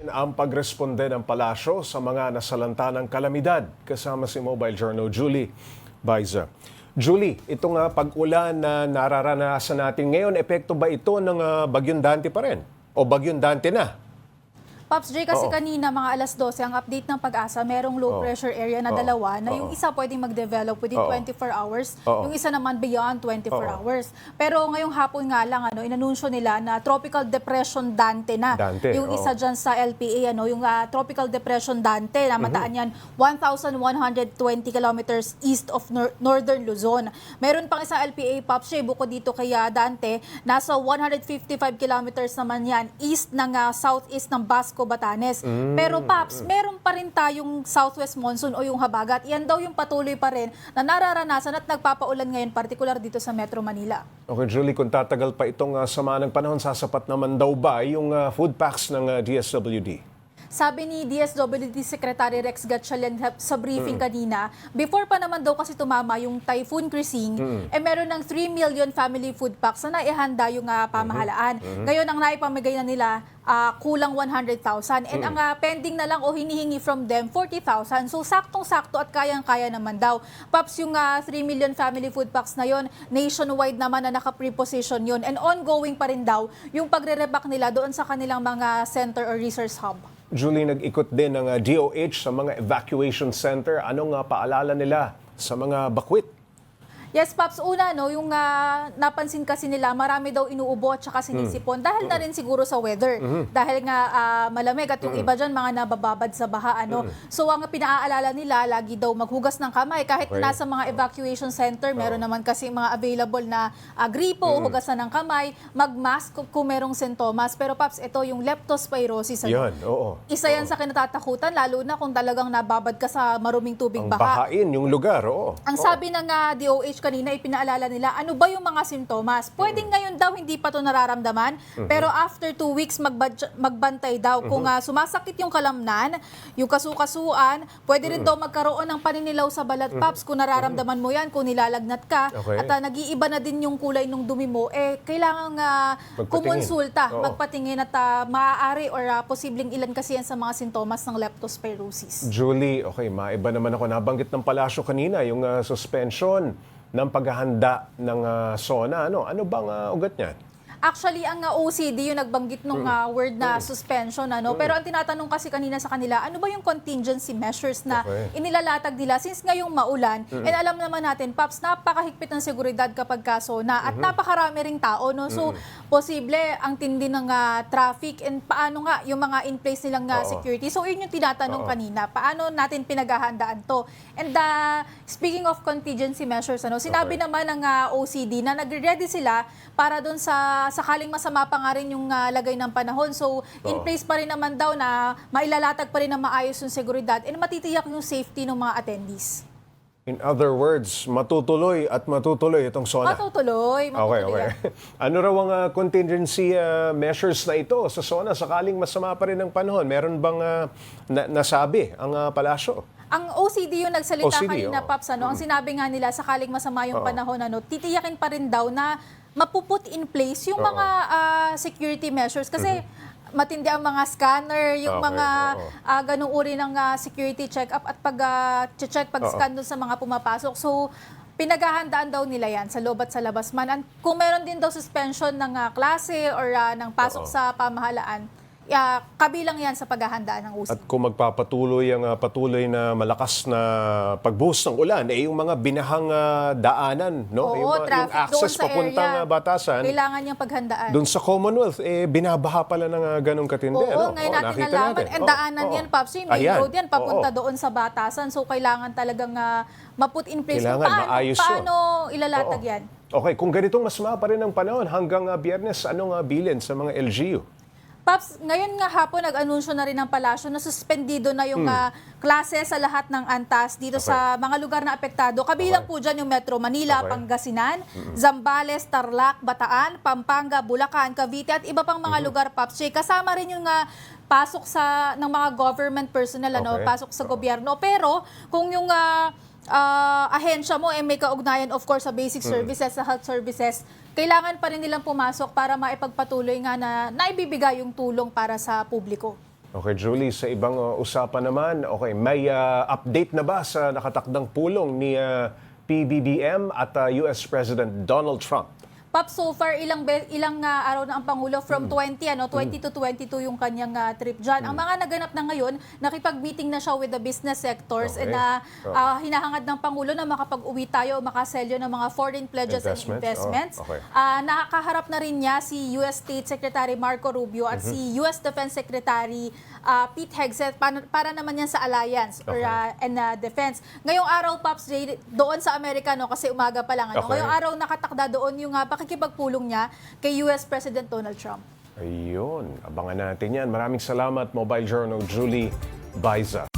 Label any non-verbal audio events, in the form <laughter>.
Ang pagresponde ng palasyo sa mga nasalanta ng kalamidad kasama si Mobile Journal Julie Baiza. Julie, ito nga pag-ulan na nararanasan natin ngayon, epekto ba ito ng ah, bagyong Dante pa rin? O bagyong Dante na? Pops J, kasi Oo. kanina mga alas 12, ang update ng pag-asa, merong low Oo. pressure area na Oo. dalawa na Oo. yung isa pwedeng mag-develop within Oo. 24 hours, Oo. yung isa naman beyond 24 Oo. hours. Pero ngayong hapon nga lang, ano, inanunsyo nila na Tropical Depression Dante na. Dante, yung oo. isa dyan sa LPA, ano, yung ah, Tropical Depression Dante, na mataan yan 1,120 kilometers east of nor- Northern Luzon. Meron pang isang LPA, Pops J, bukod dito kay ah, Dante, nasa 155 kilometers naman yan east ng ah, southeast ng Basco, Batanes. Pero Pops, meron pa rin tayong southwest monsoon o yung habagat. Yan daw yung patuloy pa rin na nararanasan at nagpapaulan ngayon, particular dito sa Metro Manila. Okay, Julie, kung tatagal pa itong ah, sama ng panahon, sasapat naman daw ba yung ah, food packs ng ah, DSWD? Sabi ni DSWD Secretary Rex Gatchalian sa briefing kanina, before pa naman daw kasi tumama yung Typhoon Crising, eh meron ng 3 million family food packs na naihanda yung ah, pamahalaan. Ngayon, ang naipamigay na nila, ah, kulang 100,000. And ang ah, pending na lang o hinihingi from them, 40,000. So, saktong-sakto at kayang-kaya naman daw. Paps, yung ah, 3 million family food packs na yon nationwide naman na naka-preposition yun. And ongoing pa rin daw yung pagre-reback nila doon sa kanilang mga center or resource hub. Julie, nag-ikot din ng ah, DOH sa mga evacuation center. Anong ah, paalala nila sa mga bakwit? Yes, Paps. Una, no, yung ah, napansin kasi nila, marami daw inuubo at saka sinisipon. Dahil na rin siguro sa weather. Dahil nga ah, malamig at yung iba dyan, mga nabababad sa baha. Ano. So, ang pinaaalala nila, lagi daw maghugas ng kamay. Kahit Okay. nasa mga evacuation center, meron naman kasi mga available na ah, gripo, hugasan ng kamay, mag-mask kung- merong sintomas. Pero Paps, ito yung leptospirosis. Ano. Yan, oo. Isa yan sa kinatatakutan, lalo na kung talagang nababad ka sa maruming tubig Ang baha. bahain, yung lugar, oo. Ang sabi ng ah, DOH kanina, ipinaalala nila, ano ba yung mga sintomas? Pwedeng ngayon daw hindi pa to nararamdaman, pero after two weeks magbantay daw. Kung ah, sumasakit yung kalamnan, yung kasukasuan, pwede rin daw magkaroon ng paninilaw sa balat paps kung nararamdaman mo yan, kung nilalagnat ka, Okay. at ah, nag-iiba na din yung kulay ng dumi mo, eh kailangan Magpatingin. kumonsulta, Oo. magpatingin at ah, maaari or ah, posibleng ilan kasi yan sa mga sintomas ng leptospirosis. Julie, okay, maiba naman ako. Nabanggit ng palasyo kanina, yung ah, suspension ng paghahanda ng ah, SONA. Ano, ano bang ah, ugat niyan? Actually, ang uh, OCD yung nagbanggit nung uh, word na suspension. Ano? Pero ang tinatanong kasi kanina sa kanila, ano ba yung contingency measures na Okay. inilalatag nila since ngayong maulan? And alam naman natin, Paps, napakahigpit ng seguridad kapag kaso na at napakarami ring tao. No? So, posible ang tindi ng uh, traffic and paano nga yung mga in place nilang uh, Oo. security. So, yun yung tinatanong Oo. kanina. Paano natin pinaghahandaan to? And uh, speaking of contingency measures, ano, sinabi Okay. naman ng uh, OCD na nagre-ready sila para doon sa sakaling masama pa nga rin yung uh, lagay ng panahon. So, in Oo. place pa rin naman daw na mailalatag pa rin na maayos yung seguridad and matitiyak yung safety ng mga attendees. In other words, matutuloy at matutuloy itong SONA. Matutuloy, Okay, matutuloy. okay. <laughs> ano raw ang ah, contingency ah, measures na ito sa SONA sakaling masama pa rin ang panahon? Meron bang ah, na- nasabi ang ah, palasyo? Ang OCD yung nagsalita OCD, kanina, oo. Paps, ano, ang sinabi nga nila, sakaling masama yung panahon, ano, titiyakin pa rin daw na mapuput in place yung Oo. mga ah, security measures. Kasi matindi ang mga scanner, yung Okay, mga oo. ah, ganung uri ng ah, security check-up at pag-check, pag-scan dun sa mga pumapasok. So, pinaghahandaan daw nila yan sa loob at sa labas man. And kung meron din daw suspension ng ah, klase or ah, ng pasok Oo. sa pamahalaan, ah, kabilang yan sa paghahandaan ng OCD. At kung magpapatuloy ang ah, patuloy na malakas na pagbuhos ng ulan, eh yung mga binahang ah, daanan, no? Oo, yung, mga- yung traffic doon access sa papuntang area. batasan, Kailangan niyang paghandaan. doon sa Commonwealth, eh binabaha pala ng ah, ganong katindi. Oo, ano? ngayon Oo, natin nalaman. And Oo, daanan oo. yan. Yung main Ayan, road yan, papunta oo. doon sa batasan. So, kailangan talagang ah, maput in place. Kailangan, paano, maayos yun. paano ilalatag Oo. yan? Okay, kung ganitong masama pa rin ang panahon hanggang ah, biyernes, anong ah, bilin sa mga LGU? Paps, ngayon nga hapon nag-anunsyo na rin ng palasyo na suspendido na yung ah, klase sa lahat ng antas dito Hmm. Okay. sa mga lugar na apektado. Kabilang Okay. po dyan yung Metro Manila, Okay. Pangasinan, Zambales, Tarlac, Bataan, Pampanga, Bulacan, Cavite at iba pang mga Mm-hmm. lugar, Paps. Jay. Kasama rin yung ah, pasok sa ng mga government personnel, ano, Okay. pasok sa Oo. gobyerno. Pero kung yung ah, ah, ahensya mo eh may kaugnayan of course sa basic Hmm. services, sa health services, kailangan pa rin nilang pumasok para maipagpatuloy nga na naibibigay yung tulong para sa publiko. Okay, Julie, sa ibang uh, usapan naman, okay, may uh, update na ba sa nakatakdang pulong ni uh, PBBM at uh, US President Donald Trump? Pop, so far, ilang be- ilang ah, araw na ang Pangulo from 20, ano, 20 to 22 yung kanyang ah, trip dyan. Ang mga naganap na ngayon, nakipag-meeting na siya with the business sectors Okay. and na Oh. ah, hinahangad ng Pangulo na makapag-uwi tayo o makaselyo ng mga foreign pledges Investments? and investments. Oh, okay. Ah, nakakaharap na rin niya si US State Secretary Marco Rubio at Mm-hmm. si US Defense Secretary ah, Pete Hegseth para, para naman yan sa alliance or Okay. ah, and ah, defense. Ngayong araw, Pops, doon sa Amerika, no, kasi umaga pa lang. Ano, Okay. Ngayong araw nakatakda doon yung uh, pakikipagpulong niya kay US President Donald Trump. Ayun, abangan natin yan. Maraming salamat, Mobile Journal Julie Baiza.